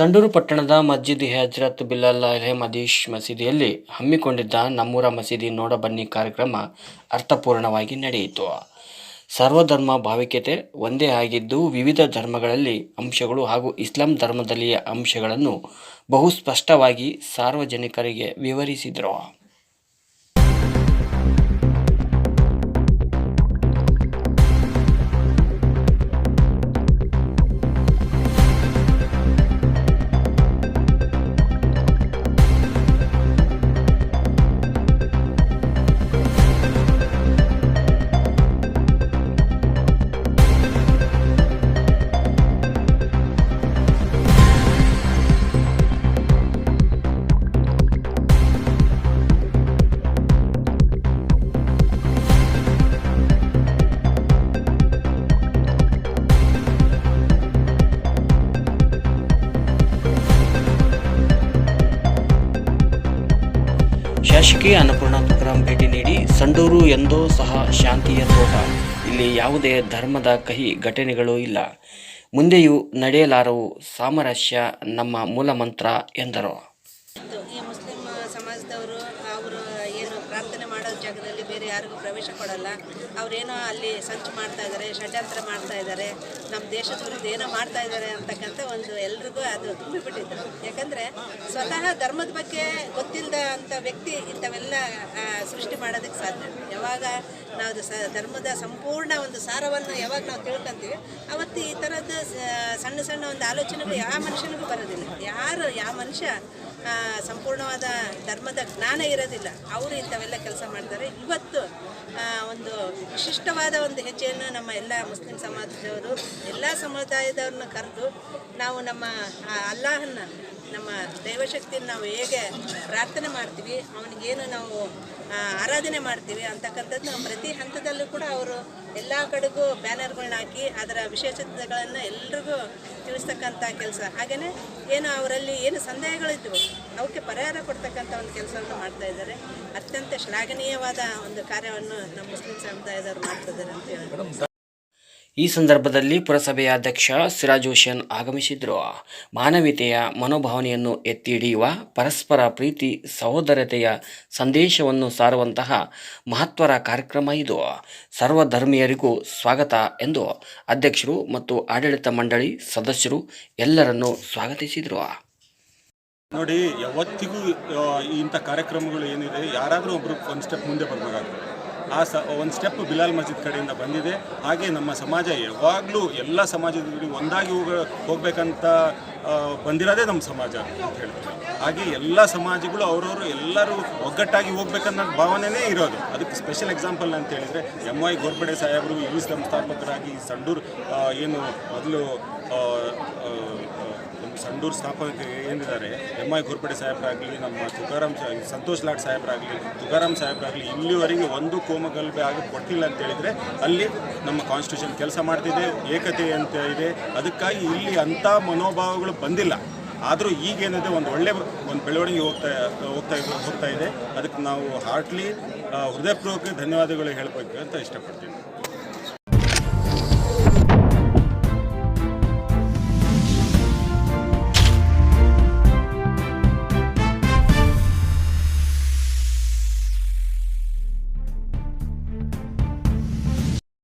ಸಂಡೂರು ಪಟ್ಟಣದ ಮಸ್ಜಿದ್ ಹಜರತ್ ಬಿಲಾಲ್ ಅಹಮದೀಶ್ ಮಸೀದಿಯಲ್ಲಿ ಹಮ್ಮಿಕೊಂಡಿದ್ದ ನಮ್ಮೂರ ಮಸೀದಿ ನೋಡಬನ್ನಿ ಕಾರ್ಯಕ್ರಮ ಅರ್ಥಪೂರ್ಣವಾಗಿ ನಡೆಯಿತು. ಸರ್ವಧರ್ಮ ಭಾವಿಕತೆ ಒಂದೇ ಆಗಿದ್ದು ವಿವಿಧ ಧರ್ಮಗಳಲ್ಲಿ ಅಂಶಗಳು ಹಾಗೂ ಇಸ್ಲಾಂ ಧರ್ಮದಲ್ಲಿಯ ಅಂಶಗಳನ್ನು ಬಹು ಸ್ಪಷ್ಟವಾಗಿ ಸಾರ್ವಜನಿಕರಿಗೆ ವಿವರಿಸಿದರು. ಶಾಸಕಿ ಅನ್ನಪೂರ್ಣ ತುಕರಾಮ್ ಭೇಟಿ ನೀಡಿ ಸಂಡೂರು ಎಂದೋ ಸಹ ಶಾಂತಿಯ ತೋಟ. ಇಲ್ಲಿ ಯಾವುದೇ ಧರ್ಮದ ಕಹಿ ಘಟನೆಗಳು ಇಲ್ಲ. ಮುಂದೆಯೂ ನಡೆಯಲಾರವು ಸಾಮರಸ್ಯ ನಮ್ಮ ಮೂಲಮಂತ್ರ ಎಂದರು. ಇದು ಮುಸ್ಲಿಂ ಸಮಾಜದವರು ಅವರು ಏನು ಪ್ರಾರ್ಥನೆ ಮಾಡೋ ಜಾಗದಲ್ಲಿ ಬೇರೆ ಯಾರಿಗೂ ಪ್ರವೇಶ ಕೊಡಲ್ಲ. ಅವರೇನೋ ಅಲ್ಲಿ ಸಂಚು ಮಾಡ್ತಾ ಇದ್ದಾರೆ ಷಡ್ಯಂತ್ರ ಮಾಡ್ತಾ ಇದ್ದಾರೆ ನಮ್ಮ ದೇಶದ ವಿರುದ್ಧ ಏನೋ ಮಾಡ್ತಾ ಇದ್ದಾರೆ ಅಂತಕ್ಕಂಥ ಒಂದು ಎಲ್ರಿಗೂ ಅದು ತುಂಬಿಬಿಟ್ಟಿತ್ತು. ಯಾಕಂದರೆ ಸ್ವತಃ ಧರ್ಮದ ಬಗ್ಗೆ ಗೊತ್ತಿಲ್ಲದ ಅಂಥ ವ್ಯಕ್ತಿ ಇಂಥವೆಲ್ಲ ಸೃಷ್ಟಿ ಮಾಡೋದಕ್ಕೆ ಸಾಧ್ಯ. ಯಾವಾಗ ನಾವು ಸ, ಧರ್ಮದ ಸಂಪೂರ್ಣ ಒಂದು ಸಾರವನ್ನು ಯಾವಾಗ ನಾವು ತಿಳ್ಕೊಂತೀವಿ, ಅವತ್ತು ಈ ಥರದ ಸಣ್ಣ ಸಣ್ಣ ಒಂದು ಆಲೋಚನೆಗಳು ಯಾವ ಮನುಷ್ಯನಿಗೂ ಬರೋದಿಲ್ಲ. ಯಾರು, ಯಾವ ಮನುಷ್ಯ ಸಂಪೂರ್ಣವಾದ ಧರ್ಮದ ಜ್ಞಾನ ಇರೋದಿಲ್ಲ. ಅವರು ಇಂಥವೆಲ್ಲ ಕೆಲಸ ಮಾಡ್ತಾರೆ. ಇವತ್ತು ಒಂದು ವಿಶಿಷ್ಟವಾದ ಒಂದು ಹೆಜ್ಜೆಯನ್ನು ನಮ್ಮ ಎಲ್ಲ ಮುಸ್ಲಿಂ ಸಮಾಜದವರು, ಎಲ್ಲ ಸಮುದಾಯದವ್ರನ್ನ ಕರೆದು ನಾವು ನಮ್ಮ ಅಲ್ಲಾಹನ್ನ ನಮ್ಮ ದೈವಶಕ್ತಿಯನ್ನು ನಾವು ಹೇಗೆ ಪ್ರಾರ್ಥನೆ ಮಾಡ್ತೀವಿ, ಅವನಿಗೇನು ನಾವು ಆರಾಧನೆ ಮಾಡ್ತೀವಿ ಅಂತಕ್ಕಂಥದ್ದು ಪ್ರತಿ ಹಂತದಲ್ಲೂ ಕೂಡ ಅವರು ಎಲ್ಲ ಕಡೆಗೂ ಬ್ಯಾನರ್ಗಳನ್ನ ಹಾಕಿ ಅದರ ವಿಶೇಷತೆಗಳನ್ನು ಎಲ್ರಿಗೂ ತಿಳಿಸ್ತಕ್ಕಂಥ ಕೆಲಸ. ಹಾಗೆಯೇ ಏನು ಅವರಲ್ಲಿ ಏನು ಸಂದೇಹಗಳಿದ್ವು, ಅವಕ್ಕೆ ಪರಿಹಾರ ಕೊಡ್ತಕ್ಕಂಥ ಒಂದು ಕೆಲಸವನ್ನು ಮಾಡ್ತಾ ಇದ್ದಾರೆ. ಅತ್ಯಂತ ಶ್ಲಾಘನೀಯವಾದ ಒಂದು ಕಾರ್ಯವನ್ನು ನಮ್ಮ ಮುಸ್ಲಿಂ ಸಮುದಾಯದವರು ಮಾಡ್ತಿದ್ದಾರೆ ಅಂತ ಹೇಳ್ಬೋದು. ಈ ಸಂದರ್ಭದಲ್ಲಿ ಪುರಸಭೆಯ ಅಧ್ಯಕ್ಷ ಸಿರಾಜ್ ಹುಸೇನ್ ಆಗಮಿಸಿದ್ರು. ಮಾನವೀಯತೆಯ ಮನೋಭಾವನೆಯನ್ನು ಎತ್ತಿ ಹಿಡಿಯುವ ಪರಸ್ಪರ ಪ್ರೀತಿ, ಸಹೋದರತೆಯ ಸಂದೇಶವನ್ನು ಸಾರುವಂತಹ ಮಹತ್ವರ ಕಾರ್ಯಕ್ರಮ ಇದು. ಸರ್ವಧರ್ಮೀಯರಿಗೂ ಸ್ವಾಗತ ಎಂದು ಅಧ್ಯಕ್ಷರು ಮತ್ತು ಆಡಳಿತ ಮಂಡಳಿ ಸದಸ್ಯರು ಎಲ್ಲರನ್ನೂ ಸ್ವಾಗತಿಸಿದರು. ನೋಡಿ, ಯಾವತ್ತಿಗೂ ಇಂಥ ಕಾರ್ಯಕ್ರಮಗಳು ಏನಿದೆ, ಯಾರಾದರೂ ಒಬ್ಬರು ಒಂದು ಸ್ಟೆಪ್ ಮುಂದೆ ಬರಬೇಕಾಗ್ತದೆ. ಆ ಸ, ಒಂದು ಸ್ಟೆಪ್ ಬಿಲಾಲ್ ಮಸ್ಜಿದ್ ಕಡೆಯಿಂದ ಬಂದಿದೆ. ಹಾಗೆ ನಮ್ಮ ಸಮಾಜ ಯಾವಾಗಲೂ ಎಲ್ಲ ಸಮಾಜದಲ್ಲಿ ಒಂದಾಗಿ ಹೋಗ, ಹೋಗ್ಬೇಕಂತ ಬಂದಿರೋದೇ ನಮ್ಮ ಸಮಾಜ ಅಂತ ಹೇಳ್ತಾರೆ. ಹಾಗೆ ಎಲ್ಲ ಸಮಾಜಗಳು ಅವರವರು ಎಲ್ಲರೂ ಒಗ್ಗಟ್ಟಾಗಿ ಹೋಗ್ಬೇಕನ್ನೋ ಭಾವನೆನೇ ಇರೋದು. ಅದಕ್ಕೆ ಸ್ಪೆಷಲ್ ಎಕ್ಸಾಂಪಲ್ ಅಂತ ಹೇಳಿದರೆ ಎಂ ವೈ ಗೋರ್ಪಡೆ ಸಾಹೇಬರು ಈ ಸಂಸ್ಥಾಪಕರಾಗಿ ಸಂಡೂರು ಏನು ಮೊದಲು ಸಂಡೂರು ಸ್ಥಾಪಕ ಏನಿದ್ದಾರೆ ಎಂ ಐ ಗುರ್ಪಡೆ ಸಾಹೇಬರಾಗಲಿ, ನಮ್ಮ ತುಕಾರಾಮ್ ಸಂತೋಷ್ ಲಾಡ್ ಸಾಹೇಬರಾಗಲಿ, ತುಕಾರಾಮ್ ಸಾಹೇಬರಾಗಲಿ ಇಲ್ಲಿವರೆಗೆ ಒಂದು ಕೋಮಗಲ್ಭೆ ಆಗಿ ಕೊಟ್ಟಿಲ್ಲ ಅಂತ ಹೇಳಿದರೆ ಅಲ್ಲಿ ನಮ್ಮ ಕಾನ್ಸ್ಟಿಟ್ಯೂಷನ್ ಕೆಲಸ ಮಾಡ್ತಿದೆ, ಏಕತೆ ಅಂತ ಇದೆ. ಅದಕ್ಕಾಗಿ ಇಲ್ಲಿ ಅಂಥ ಮನೋಭಾವಗಳು ಬಂದಿಲ್ಲ. ಆದರೂ ಈಗೇನಿದೆ ಒಂದು ಒಳ್ಳೆ ಒಂದು ಬೆಳವಣಿಗೆ ಹೋಗ್ತಾ ಹೋಗ್ತಾ ಹೋಗ್ತಾ ಇದೆ. ಅದಕ್ಕೆ ನಾವು ಹಾರ್ಟ್ಲಿ ಹೃದಯಪೂರ್ವಕ ಧನ್ಯವಾದಗಳು ಹೇಳಬೇಕು ಅಂತ ಇಷ್ಟಪಡ್ತೀನಿ.